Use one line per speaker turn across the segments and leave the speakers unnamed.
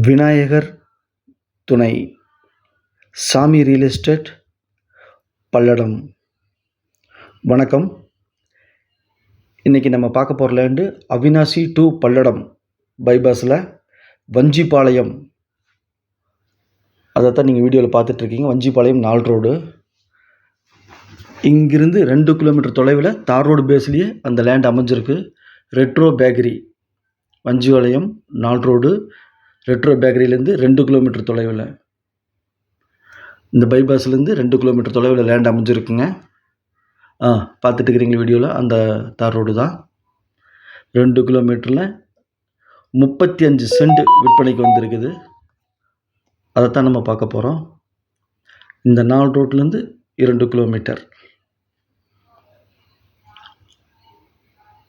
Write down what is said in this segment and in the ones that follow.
விநாயகர் துணை. சாமி real estate Palladam. வணக்கம். இன்றைக்கி நம்ம பார்க்க போகிற லேண்டு அவினாசி டு பல்லடம் பைபாஸில் வஞ்சிப்பாளையம் அதைத்தான் நீங்கள் வீடியோவில் பார்த்துட்ருக்கீங்க வஞ்சிப்பாளையம் நால் ரோடு இங்கிருந்து ரெண்டு கிலோமீட்டர் தொலைவில் தார் ரோடு பேஸ்லேயே அந்த லேண்ட் அமைஞ்சிருக்கு. ரெட்ரோ பேக்கரி வஞ்சிபாளையம் நால் ரோடு ரெட்ரோ பேக்கரியிலேருந்து ரெண்டு கிலோமீட்டர் தொலைவில். இந்த பைபாஸ்லேருந்து ரெண்டு கிலோமீட்டர் தொலைவில் லேண்ட் அமைஞ்சிருக்குங்க. ஆ பார்த்துட்டு இருக்கிறீங்க வீடியோவில் அந்த தார் ரோடு தான். ரெண்டு கிலோமீட்டரில் முப்பத்தி அஞ்சு சென்ட் விற்பனைக்கு வந்திருக்குது. அதைத்தான் நம்ம பார்க்க போகிறோம் இந்த நாலு ரோட்லேருந்து இரண்டு கிலோமீட்டர்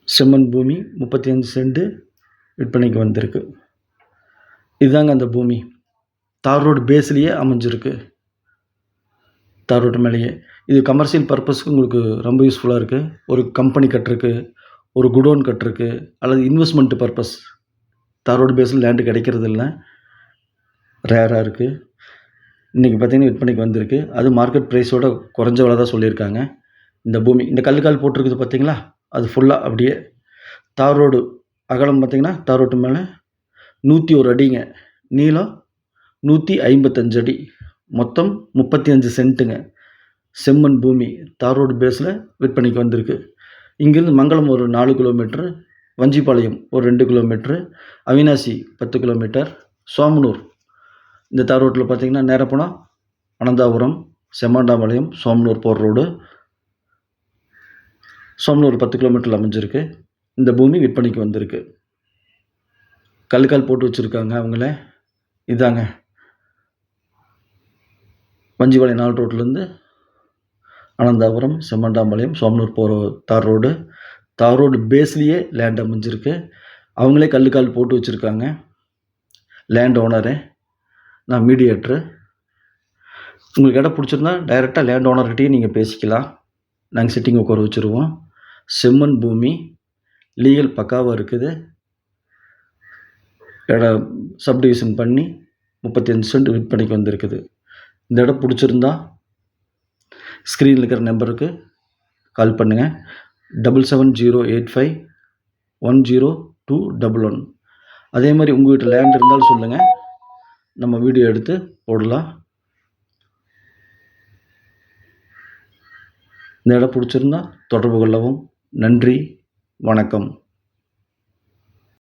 செம்மன் பூமி முப்பத்தி அஞ்சு சென்ட் விற்பனைக்கு வந்திருக்கு. இதுதாங்க அந்த பூமி. தார் ரோடு பேஸ்லேயே அமைஞ்சிருக்கு. தார் ரோடு மேலேயே. இது கமர்ஷியல் பர்பஸ்க்கு உங்களுக்கு ரொம்ப யூஸ்ஃபுல்லாக இருக்குது ஒரு கம்பெனி கட்டுருக்கு ஒரு குடோன் கட்டுருக்கு அல்லது இன்வெஸ்ட்மெண்ட் பர்பஸ் தார் ரோடு பேஸில் லேண்டு கிடைக்கிறது இல்லை. ரேராக இருக்குது இன்றைக்கி பார்த்தீங்கன்னா விற்பனைக்கு வந்திருக்கு. அது மார்க்கெட் ப்ரைஸோட குறைஞ்ச விலை தான் சொல்லியிருக்காங்க. இந்த பூமி இந்த கல்லுக்கால் போட்டிருக்குது பார்த்தீங்களா? அது ஃபுல்லாக அப்படியே தார் ரோடு அகலம் பார்த்திங்கன்னா தார் ரோட்டு மேலே நூற்றி ஒரு அடிங்க. நீளம் நூற்றி ஐம்பத்தஞ்சு அடி. மொத்தம் முப்பத்தி அஞ்சு சென்ட்டுங்க. செம்மண் பூமி தார் ரோடு பேஸில் விற்பனைக்கு வந்திருக்கு. இங்கேருந்து மங்களம் ஒரு நாலு கிலோமீட்ரு வஞ்சிப்பாளையம் ஒரு ரெண்டு கிலோமீட்ரு அவினாசி பத்து கிலோமீட்டர் சோமனூர். இந்த தார் ரோட்டில் பார்த்தீங்கன்னா நேராக போனால் அனந்தாபுரம் செம்மாண்டாம்பாளையம் சோமனூர் போகிற ரோடு. சோமனூர் பத்து கிலோமீட்டரில் அமைஞ்சிருக்கு. இந்த பூமி விற்பனைக்கு வந்திருக்கு. கல்லுக்கால் போட்டு வச்சுருக்காங்க அவங்கள. இதாங்க. வஞ்சிபாளையம் நாலு ரோட்லேருந்து அனந்தாபுரம் செம்மண்டாம்பாளையம் சோமனூர் போகிற தார் ரோடு. தார் ரோடு பேஸ்லேயே லேண்ட் அமைஞ்சிருக்கு. அவங்களே கல்லுக்கால் போட்டு வச்சுருக்காங்க. லேண்ட் ஓனரு நான் மீடியேட்ரு உங்களுக்கு இடம் பிடிச்சிருந்தா டைரெக்டாக லேண்ட் ஓனர்கிட்டையும் நீங்கள் பேசிக்கலாம். நாங்கள் சிட்டிங் உட்கார வச்சுருவோம். செம்மண் பூமி லீகல் பக்காவாக இருக்குது. இடம் சப்டிவிஷன் பண்ணி முப்பத்தி அஞ்சு சென்ட் விற்பனைக்கு வந்திருக்குது. இந்த இடம் பிடிச்சிருந்தா ஸ்க்ரீனில் இருக்கிற நம்பருக்கு கால் பண்ணுங்கள் double seven zero eight five one zero two double one அதே மாதிரி உங்கள் வீட்டில் லேண்ட் இருந்தாலும் சொல்லுங்கள் நம்ம வீடியோ எடுத்து போடலாம். இந்த இடம் பிடிச்சிருந்தா தொடர்பு கொள்ளவும். நன்றி. வணக்கம்.